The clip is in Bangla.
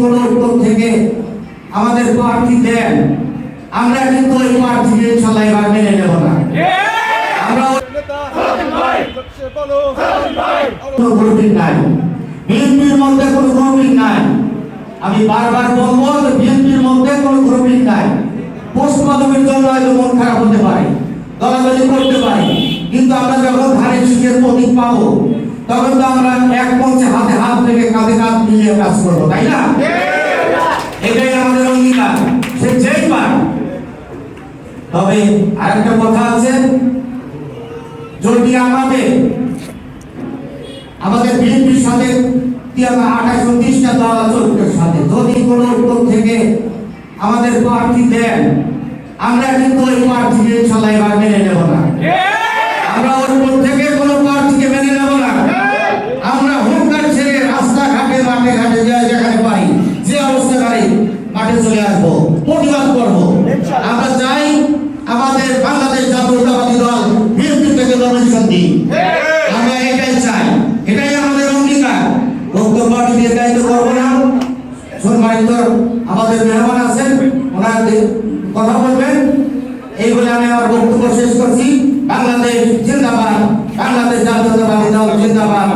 কোনো থেকে আমাদের প্রার্থী দেন। আমরা কিন্তু ওই প্রার্থীকে মেনে নেব না। আমরা নাই। আমি বারবার বলব বিএনপির মধ্যে কোনো গ্রুপিং নাই। পোস্ট জন্য মন খারাপ হতে পারে, দলাদলি করতে পারে। কিন্তু আমরা যখন ধানের শীষের প্রতীক পাবো তখন তো আমরা এক মঞ্চে হাতে হাত রেখে কাঁধে কাঁধ মিলিয়ে কাজ করব, তাই না? এটাই আমাদের অঙ্গীকার, সে যেই পার। তবে আরেকটা কথা আছে, যদি আমাদের আমাদের বিএনপির সাথে আঠাশ উনত্রিশটা দল আছে ঐক্যের সাথে? যদি কোনো উত্তর থেকে আমাদের প্রার্থী দেন, আমরা কিন্তু ওই প্রার্থীকে ইনশাল্লাহ মেনে নেব না। আমরা ওর উপর থেকে কোনো প্রার্থীকে মেনে নেব না আমরা হুঙ্কার ছেড়ে রাস্তাঘাটে মাঠে ঘাটে যায় যেখানে পাই যে অবস্থা গাড়ি মাঠে চলে আসব প্রতিবাদ করব আমরা চাই আমাদের বাংলাদেশ জাতীয়তাবাদী দল বিএনপি থেকে নমিনেশন আমরা এটাই চাই। এটাই আমাদের অঙ্গীকার। বক্তব্য দিয়ে দায়িত্ব করব না। সম্মানিত আমাদের মেহমান আছেন ওনার কথা বলবেন। এই বলে আমি আমার বক্তব্য শেষ করছি। বাংলাদেশ জিন্দাবাদ। বাংলাদেশ জাতীয়তাবাদী দল জিন্দাবাদ।